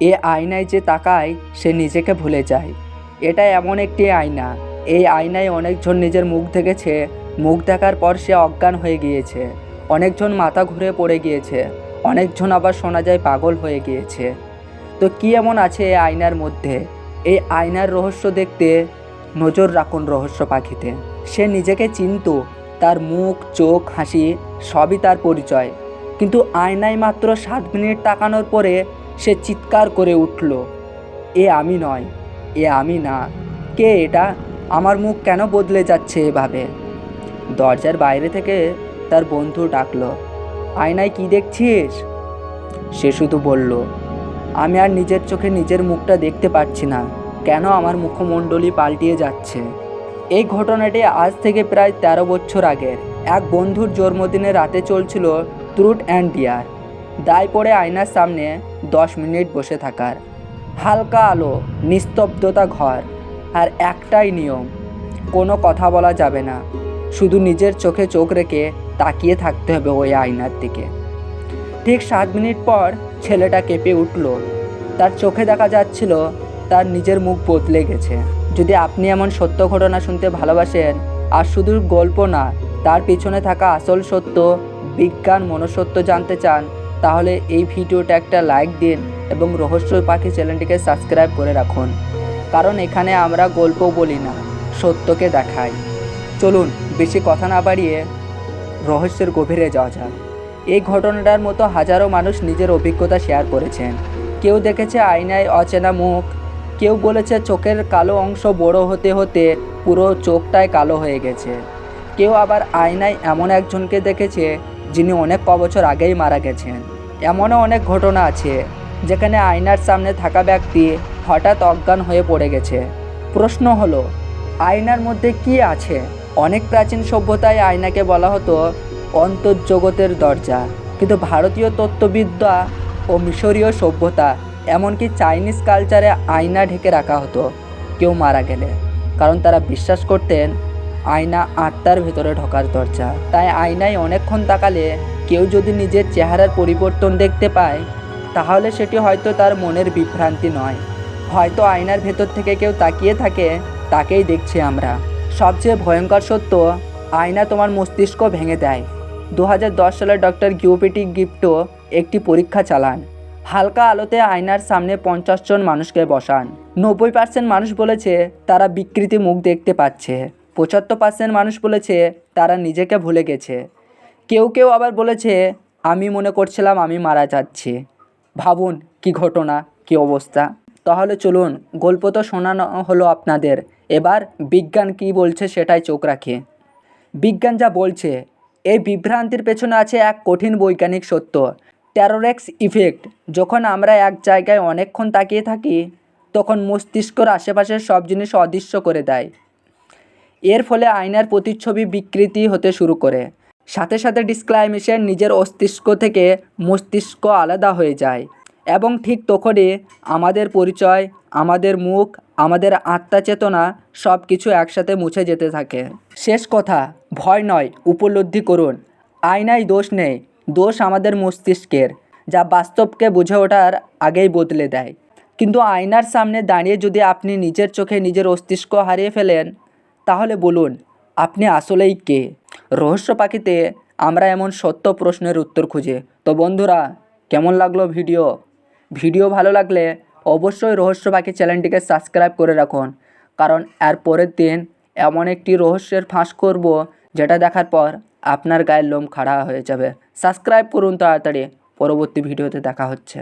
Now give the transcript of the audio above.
এ আয়নায় যে তাকায়, সে নিজেকে ভুলে যায়। এটা এমন একটি আয়না। এই আয়নায় অনেকজন নিজের মুখ দেখেছে। মুখ দেখার পর সে অজ্ঞান হয়ে গিয়েছে। অনেকজন মাথা ঘুরে পড়ে গিয়েছে। অনেকজন আবার শোনা যায় পাগল হয়ে গিয়েছে। তো কি এমন আছে এই আয়নার মধ্যে? এই আয়নার রহস্য দেখতে নজর রাখুন রহস্য পাখিতে। সে নিজেকে চিনত। তার মুখ, চোখ, হাসি সবই তার পরিচয়। কিন্তু আয়নায় মাত্র সাত মিনিট তাকানোর পরে সে চিৎকার করে উঠল, এ আমি নয়, এ আমি না, কে এটা? আমার মুখ কেন বদলে যাচ্ছে এভাবে? দরজার বাইরে থেকে তার বন্ধু ডাকলো, আয়নায় কি দেখছিস? সে শুধু বলল, আমি আর নিজের চোখে নিজের মুখটা দেখতে পাচ্ছি না, কেন আমার মুখমণ্ডলী পাল্টিয়ে যাচ্ছে? এই ঘটনাটি আজ থেকে প্রায় তেরো বছর আগের এক বন্ধুর জন্মদিনে রাতে চলছিল ট্রুট অ্যান্ড ডিয়ার। দায় পড়ে আয়নার সামনে দশ মিনিট বসে থাকার। হালকা আলো, নিস্তব্ধতা ঘর, আর একটাই নিয়ম, কোনো কথা বলা যাবে না। শুধু নিজের চোখে চোখ রেখে তাকিয়ে থাকতে হবে ওই আয়নার দিকে। ঠিক সাত মিনিট পর ছেলেটা কেঁপে উঠল। তার চোখে দেখা যাচ্ছিল তার নিজের মুখ বদলে গেছে। যদি আপনি এমন সত্য ঘটনা শুনতে ভালোবাসেন, আর শুধু গল্প না, তার পিছনে থাকা আসল সত্য, বিজ্ঞান মনসত্য জানতে চান তাহলে এই ভিডিওটা একটা লাইক দিন এবং রহস্য পাখি চ্যানেলটিকে সাবস্ক্রাইব করে রাখুন। কারণ এখানে আমরা গল্প বলি না, সত্যকে দেখাই। চলুন, বেশি কথা না বাড়িয়ে রহস্যের গভীরে যাওয়া যাক। এই ঘটনাটার মতো হাজারো মানুষ নিজের অভিজ্ঞতা শেয়ার করেছেন। কেউ দেখেছে আয়নায় অচেনা মুখ, কেউ বলেছে চোখের কালো অংশ বড় হতে হতে পুরো চোখটাই কালো হয়ে গেছে। কেউ আবার আয়নায় এমন একজনকে দেখেছে যিনি অনেক ক বছর আগেই মারা গেছেন। এমনও অনেক ঘটনা আছে, যেখানে আয়নার সামনে থাকা ব্যক্তি হঠাৎ অজ্ঞান হয়ে পড়ে গেছে। প্রশ্ন হলো, আয়নার মধ্যে কি আছে? অনেক প্রাচীন সভ্যতায় আয়নাকে বলা হতো অন্তর্জগতের দরজা। কিন্তু ভারতীয় তত্ত্ববিদ্যা ও মিশরীয় সভ্যতা এমনকি চাইনিজ কালচারে আয়না ঢেকে রাখা হতো, কেউ মারা গেলে। কারণ তারা বিশ্বাস করতেন, আয়না আত্মার ভেতরে ঢোকার দরজা। তাই আয়নায় অনেকক্ষণ তাকালে কেউ যদি নিজের চেহারার পরিবর্তন দেখতে পায়, তাহলে সেটি হয়তো তার মনের বিভ্রান্তি নয়। হয়তো আয়নার ভেতর থেকে কেউ তাকিয়ে থাকে, তাকেই দেখছি আমরা। সবচেয়ে ভয়ঙ্কর সত্য, আয়না তোমার মস্তিষ্ক ভেঙে দেয়। দু হাজার দশ সালে ডক্টর গিওপিটি গিফটো একটি পরীক্ষা চালান। হালকা আলোতে আয়নার সামনে পঞ্চাশ জন মানুষকে বসান। নব্বই পার্সেন্ট মানুষ বলেছে তারা বিকৃতি মুখ দেখতে পাচ্ছে। পঁচাত্তর পার্সেন্ট মানুষ বলেছে তারা নিজেকে ভুলে গেছে। কেউ কেউ আবার বলেছে, আমি মনে করছিলাম আমি মারা যাচ্ছি। ভাবুন কি ঘটনা, কি অবস্থা। তাহলে চলুন, গল্প তো শোনানো হলো আপনাদের। এবার বিজ্ঞান কি বলছে সেটাই চোখ রাখে। বিজ্ঞান যা বলছে, এই বিভ্রান্তির পেছনে আছে এক কঠিন বৈজ্ঞানিক সত্য। ট্যারোরেক্স ইফেক্ট, যখন আমরা এক জায়গায় অনেকক্ষণ তাকিয়ে থাকি, তখন মস্তিষ্কর আশেপাশের সব জিনিস অদৃশ্য করে দেয়। এর ফলে আয়নার প্রতিচ্ছবি বিকৃতি হতে শুরু করে। সাথে সাথে ডিসক্লাইমেশন নিজের অস্তিষ্ক থেকে মস্তিষ্ক আলাদা হয়ে যায়। এবং ঠিক তখনই আমাদের পরিচয়, আমাদের মুখ, আমাদের আত্মা চেতনা সব কিছু একসাথে মুছে যেতে থাকে। শেষ কথা, ভয় নয়, উপলব্ধি করুন। আয়নায় দোষ নেই, দোষ আমাদের মস্তিষ্কের, যা বাস্তবকে বুঝে ওঠার আগেই বদলে দেয়। কিন্তু আয়নার সামনে দাঁড়িয়ে যদি আপনি নিজের চোখে নিজের অস্তিষ্ক হারিয়ে ফেলেন, তাহলে বলুন, আপনি আসলেই কে? রহস্য পাখিতে আমরা এমন সত্য প্রশ্নের উত্তর খুঁজে। তো বন্ধুরা, কেমন লাগল ভিডিও? ভিডিও ভালো লাগলে অবশ্যই রহস্য পাখি চ্যানেলটিকে সাবস্ক্রাইব করে রাখুন। কারণ এর পরের দিন এমন একটি রহস্যের ফাঁস করব যেটা দেখার পর আপনার গায়ের লোম খাড়া হয়ে যাবে। সাবস্ক্রাইব করুন তাড়াতাড়ি। পরবর্তী ভিডিওতে দেখা হচ্ছে।